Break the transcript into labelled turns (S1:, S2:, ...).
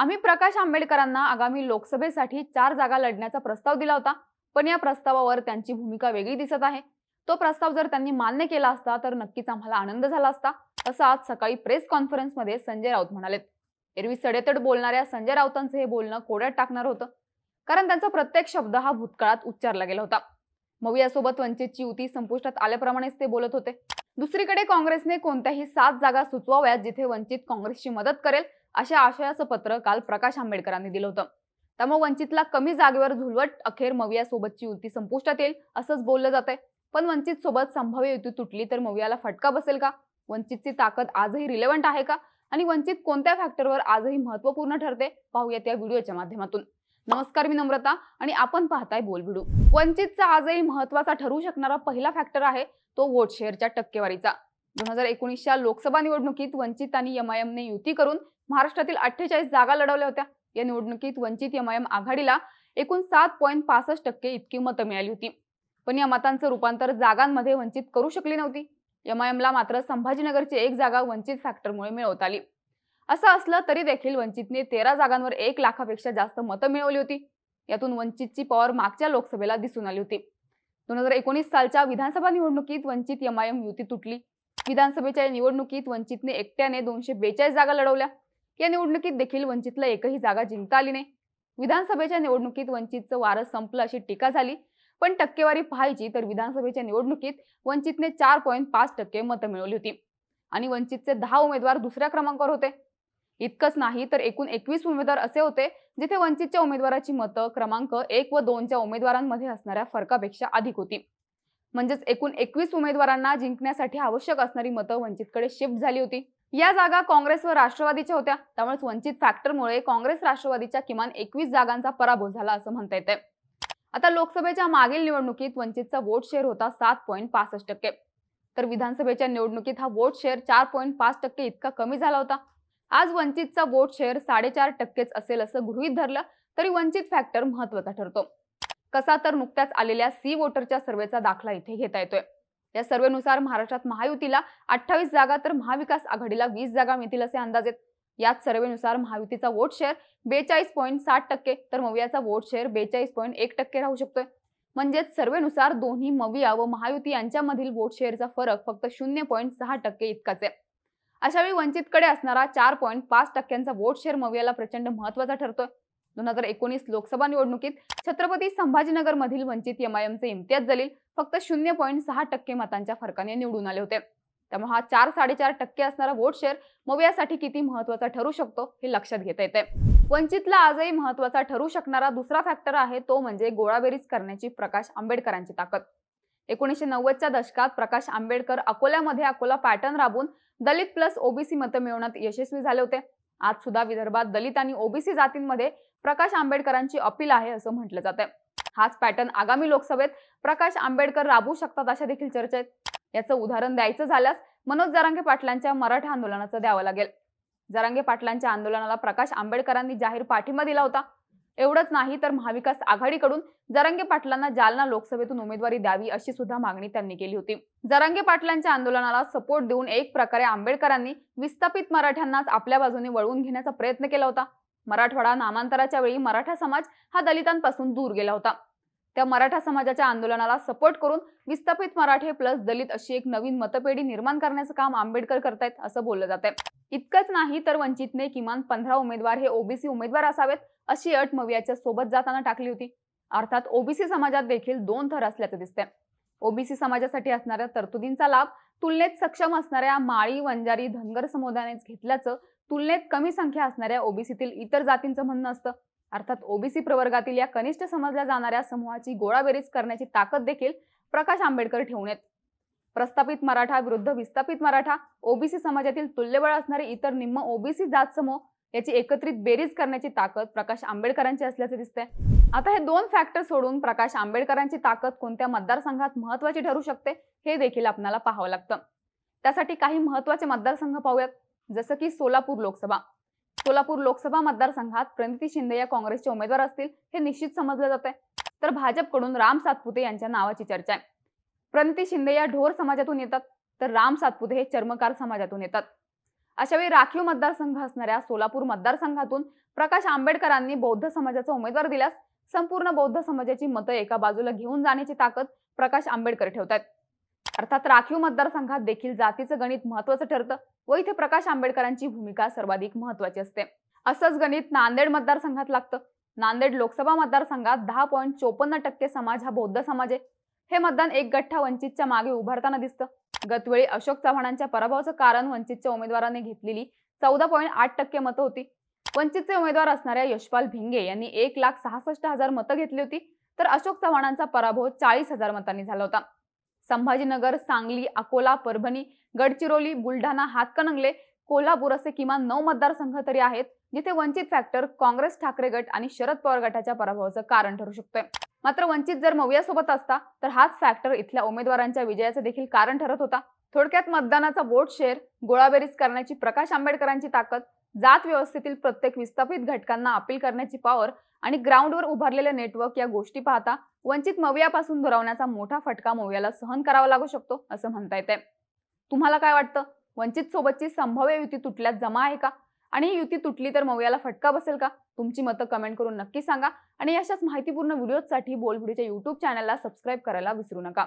S1: आम्ही प्रकाश आंबेडकरांना आगामी लोकसभेसाठी चार जागा लढण्याचा प्रस्ताव दिला होता. पण या प्रस्तावावर त्यांची भूमिका वेगळी दिसत आहे. तो प्रस्ताव जर त्यांनी मान्य केला असता तर नक्कीच आम्हाला आनंद झाला असता असं आज सकाळी प्रेस कॉन्फरन्समध्ये संजय राऊत म्हणाले एरवी सडेतड बोलणाऱ्या संजय राऊतांचं हे बोलणं कोड्यात टाकणार होतं. कारण त्यांचा प्रत्येक शब्द हा भूतकाळात उच्चारला गेला होता. मग यासोबत वंचितची युती संपुष्टात आल्याप्रमाणेच ते बोलत होते. दुसरीकडे काँग्रेसने कोणत्याही सात जागा सुचवाव्यात जिथे वंचित काँग्रेसची मदत करेल अशा आशयाचं पत्र काल प्रकाश आंबेडकरांनी दिलं होतं. त्यामुळे वंचितला कमी जागेवर झुलवट अखेर मविया सोबतची युती संपुष्टात येईल असंच बोललं जातंय. पण वंचित सोबत संभाव्य युती तुटली तर मवियाला फटका बसेल का? वंचितची ताकद आजही रिलेव्हंट आहे का? आणि वंचित कोणत्या फॅक्टरवर आजही महत्त्वपूर्ण ठरते? पाहूयात या व्हिडिओच्या माध्यमातून. नमस्कार मी नम्रता आणि आपण पाहताय बोल वंचितचा आजही महत्त्वाचा ठरू शकणारा पहिला फॅक्टर आहे तो वोट शेअरच्या टक्केवारीचा. दोन हजार एकोणीसच्या लोकसभा निवडणुकीत वंचित आणि एमआयएमने युती करून महाराष्ट्रातील अठ्ठेचाळीस जागा लढवल्या होत्या. या निवडणुकीत वंचित एमआयएम आघाडीला एकूण सात पॉईंट पासष्ट टक्के इतकी मतं मिळाली होती. पण या मतांचं रूपांतर जागांमध्ये वंचित करू शकली नव्हती. एमआयएमला मात्र संभाजीनगरची एक जागा वंचित फॅक्टरमुळे मिळवता आली. असं असलं तरी देखील वंचितने तेरा जागांवर एक लाखापेक्षा जास्त मतं मिळवली होती. यातून वंचितची पॉवर मागच्या लोकसभेला दिसून आली होती. दोन हजार एकोणीस सालच्या विधानसभा निवडणुकीत वंचित एमआयएम युती तुटली. विधानसभेच्या निवडणुकीत वंचितने एकट्याने दोनशे बेचाळीस जागा लढवल्या. या निवडणुकीत देखील वंचितला एकही जागा जिंकता आली नाही. विधानसभेच्या निवडणुकीत वंचितचं वारं संपलं अशी टीका झाली. पण टक्केवारी पाहायची तर विधानसभेच्या निवडणुकीत वंचितने चार पॉईंट पाच टक्के मतं मिळवली होती. आणि वंचितचे दहा उमेदवार दुसऱ्या क्रमांकावर होते. इतकंच नाही तर एकूण एकवीस उमेदवार असे होते जिथे वंचितच्या उमेदवाराची मतं क्रमांक एक व दोनच्या उमेदवारांमध्ये असणाऱ्या फरकापेक्षा अधिक होती. म्हणजेच एकूण एकवीस उमेदवारांना जिंकण्यासाठी आवश्यक असणारी मतं वंचितकडे शिफ्ट झाली होती. या जागा काँग्रेस व राष्ट्रवादीच्या होत्या. त्यामुळेच वंचित फॅक्टरमुळे काँग्रेस राष्ट्रवादीच्या किमान एकवीस जागांचा पराभव झाला असं म्हणता येते आता लोकसभेच्या मागील निवडणुकीत वंचितचा वोट शेअर होता सात पॉईंट पासष्ट टक्के. तर विधानसभेच्या निवडणुकीत हा वोट शेअर चार पॉईंट पाच टक्के इतका कमी झाला होता. आज वंचितचा वोट शेअर साडेचार टक्केच असेल असं गृहीत धरलं तरी वंचित फॅक्टर महत्त्वाचा ठरतो. कसा तर नुकत्याच आलेल्या सी वोटरच्या सर्वेचा दाखला इथे घेता येतोय. या सर्वेनुसार महाराष्ट्रात महायुतीला अठ्ठावीस जागा तर महाविकास आघाडीला वीस जागा मिळतील असे अंदाज आहेत. याच सर्वेनुसार महायुतीचा वोट शेअर बेचाळीस पॉईंट साठ टक्के तर मवियाचा वोट शेअर बेचाळीस पॉईंट एक टक्के राहू शकतोय. म्हणजेच सर्वेनुसार दोन्ही मविया व महायुती यांच्यामधील वोट शेअरचा फरक फक्त शून्य पॉईंट सहा टक्के इतकाच आहे. अशावेळी वंचितकडे असणारा चार पॉईंट पाच टक्क्यांचा वोट शेअर मवियाला प्रचंड महत्त्वाचा ठरतोय. दोन हजार एकोणीस लोकसभा निवडणुकीत छत्रपती संभाजीनगर मधील वंचित एमआयएमचे इम्तियाज जलील फक्त शून्य पॉईंट सहा टक्के मतांच्या फरकाने निवडून आले होते. त्यामुळे हा चार साडेचार टक्के असणारा वोट शेअर मवियासाठी किती महत्त्वाचा ठरू शकतो हे लक्षात घेता येते. वंचितला आजही महत्त्वाचा ठरू शकणारा दुसरा फॅक्टर आहे तो म्हणजे गोळाबेरीज करण्याची प्रकाश आंबेडकरांची ताकद. एकोणीसशे नव्वदच्या दशकात प्रकाश आंबेडकर अकोल्यामध्ये अकोला पॅटर्न राबून दलित प्लस ओबीसी मतं मिळवण्यात यशस्वी झाले होते. आज सुद्धा विदर्भात दलित आणि ओबीसी जातींमध्ये प्रकाश आंबेडकरांची अपील आहे असं म्हटलं जात हाच पॅटर्न आगामी लोकसभेत प्रकाश आंबेडकर राबवू शकतात अशा देखील चर्चा आहेत याचं उदाहरण द्यायचं झाल्यास मनोज जरांगे पाटलांच्या मराठा आंदोलनाचं द्यावं लागेल. जरांगे पाटलांच्या आंदोलनाला प्रकाश आंबेडकरांनी जाहीर पाठिंबा दिला होता. एवढंच नाही तर महाविकास आघाडीकडून जरांगे पाटलांना जालना लोकसभेतून उमेदवारी द्यावी अशी सुद्धा मागणी त्यांनी केली होती. जरांगे पाटलांच्या आंदोलनाला सपोर्ट देऊन एक प्रकारे आंबेडकरांनी विस्थापित मराठ्यांनाच आपल्या बाजूने वळवून घेण्याचा प्रयत्न केला होता. मराठवाडा नामांतराच्या वेळी मराठा समाज हा दलितांपासून दूर गेला होता. त्या मराठा समाजाच्या आंदोलनाला सपोर्ट करून विस्थापित मराठे प्लस दलित अशी एक नवीन मतपेढी निर्माण करण्याचं काम आंबेडकर करतायत असं बोललं जात इतकंच नाही तर वंचितने किमान पंधरा उमेदवार हे ओबीसी उमेदवार असावेत अशी अट मवियाच्या सोबत जाताना टाकली होती. अर्थात ओबीसी समाजात देखील दोन थर असल्याचं दिसतंय. ओबीसी समाजासाठी असणाऱ्या तरतुदींचा लाभ तुलनेत सक्षम असणाऱ्या माळी वंजारी धनगर समुदायानेच घेतल्याचं तुलनेत कमी संख्या असणाऱ्या ओबीसीतील इतर जातींचं म्हणणं असतं. अर्थात ओबीसी प्रवर्गातील या कनिष्ठ समजल्या जाणाऱ्या समूहाची गोळाबेरीज करण्याची ताकद देखील प्रकाश आंबेडकर ठेवून आहेत. प्रस्थापित मराठा विरुद्ध विस्थापित मराठा ओबीसी समाजातील तुल्यबळ असणारे इतर निम्म ओबीसी जात समूह याची एकत्रित बेरीज करण्याची ताकद प्रकाश आंबेडकरांची असल्याचे दिसते आता हे दोन फॅक्टर सोडून प्रकाश आंबेडकरांची ताकद कोणत्या मतदारसंघात महत्वाची ठरू शकते हे देखील आपल्याला पाहावं लागतं. त्यासाठी काही महत्त्वाचे मतदारसंघ पाहूयात जसं की सोलापूर लोकसभा. सोलापूर लोकसभा मतदारसंघात प्रणिती शिंदे या काँग्रेसचे उमेदवार असतील हे निश्चित समजलं जात आहे तर भाजपकडून राम सातपुते यांच्या नावाची चर्चा आहे. प्रणिती शिंदे या ढोर समाजातून येतात तर राम सातपुते हे चर्मकार समाजातून येतात. अशावेळी राखीव मतदारसंघ असणाऱ्या सोलापूर मतदारसंघातून प्रकाश आंबेडकरांनी बौद्ध समाजाचा उमेदवार दिल्यास संपूर्ण बौद्ध समाजाची मतं एका बाजूला घेऊन जाण्याची ताकद प्रकाश आंबेडकर ठेवतात अर्थात राखीव मतदारसंघात देखील जातीचं गणित महत्वाचं ठरतं व इथे प्रकाश आंबेडकरांची भूमिका सर्वाधिक महत्वाची असते. असंच गणित नांदेड मतदारसंघात लागतं. नांदेड लोकसभा मतदारसंघात दहा पॉईंट चोपन्न टक्के समाज हा बौद्ध समाज आहे. हे मतदान एक गठ्ठा वंचितच्या मागे उभारताना दिसतं. गतवेळी अशोक चव्हाणांच्या पराभवाचं कारण वंचितच्या उमेदवाराने घेतलेली चौदा पॉईंट आठ टक्के मतं होती. वंचितचे उमेदवार असणाऱ्या यशपाल भिंगे यांनी एक लाख सहासष्ट हजार मतं घेतली होती तर अशोक चव्हाणांचा पराभव चाळीस हजार मतांनी झाला होता. संभाजीनगर सांगली अकोला परभणी गडचिरोली बुलढाणा हातकणंगले कोल्हापूर असे किमान नऊ मतदारसंघ तरी आहेत जिथे वंचित फॅक्टर काँग्रेस ठाकरे गट आणि शरद पवार गटाच्या पराभवाचं कारण ठरू शकतोय. मात्र वंचित जर मवियासोबत असता तर हाच फॅक्टर इथल्या उमेदवारांच्या विजयाचं देखील कारण ठरत होता. थोडक्यात मतदानाचा वोट शेअर गोळाबेरीज करण्याची प्रकाश आंबेडकरांची ताकद जात व्यवस्थेतील प्रत्येक विस्थापित घटकांना अपील करण्याची पॉवर आणि ग्राउंडवर उभारलेले नेटवर्क या गोष्टी पाहता वंचित मवियापासून दुरावण्याचा मोठा फटका मवियाला सहन करावा लागू शकतो असं म्हणता येते तुम्हाला काय वाटतं? वंचित सोबतची संभाव्य युती तुटल्यात जमा आहे का? आणि ही युती तुटली तर मऊयाला फटका बसेल का? तुमची मतं कमेंट करून नक्की सांगा. आणि अशाच माहितीपूर्ण व्हिडिओसाठी बोलबुडीच्या युट्यूब चॅनलला सबस्क्राईब करायला विसरू नका.